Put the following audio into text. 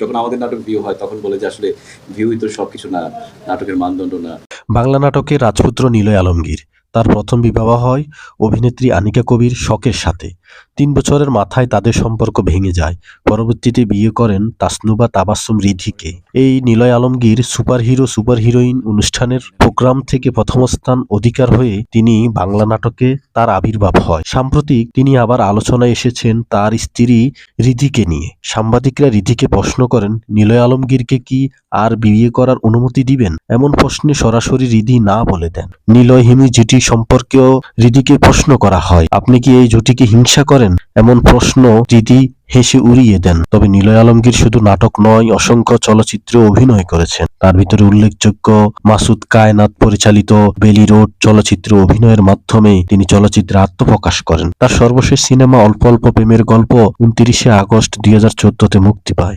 যখন আমাদের নাটক ভিউ হয়, তখন বলে যে আসলে ভিউই তো সবকিছু না, নাটকের মানদণ্ড না। বাংলা নাটকে রাজপুত্র নিলয় আলমগীর। তার প্রথম বিবাহ হয় অভিনেত্রী আনিকা কবির শখের সাথে। তিন বছরের মাথায় তাদের সম্পর্ক ভেঙে যায়। পরবর্তীতে বিয়ে করেন তাসনুবা তাবাসুম রিধিকে। এই Niloy Alamgir superhero super heroine অনুষ্ঠানের প্রোগ্রাম থেকে প্রথম স্থান অধিকার হয়ে তিনি বাংলা নাটকে তার আবির্ভাব হয়। সাম্প্রতিক তিনি আবার আলোচনায় এসেছেন তার স্ত্রী রিধিকে নিয়ে। সাংবাদিকরা রিধিকে প্রশ্ন করেন, নিলয় আলমগীরকে কি আর বিয়ে করার অনুমতি দিবেন? এমন প্রশ্নে সরাসরি রিধি না বলে দেন। নিলয় হিমি জুটি সম্পর্কেও রিধিকে প্রশ্ন করা হয়, আপনি কি এই জুটিকে হিংসা করেন, এমন প্রশ্ন দিদি হেসে উড়িয়ে দেন। তবে নিলয় আলমগীর শুধু নাটক নয়, অসংখ্য চলচ্চিত্রে অভিনয় করেছেন। তার ভিতরে উল্লেখযোগ্য মাসুদ কায়নাত পরিচালিত বেলি রোড চলচ্চিত্র অভিনয়ের মাধ্যমে তিনি চলচ্চিত্রে আত্মপ্রকাশ করেন। তার সর্বশেষ সিনেমা অল্প অল্প প্রেমের গল্প উনত্রিশে আগস্ট দুই চোদ্দতে মুক্তি পায়।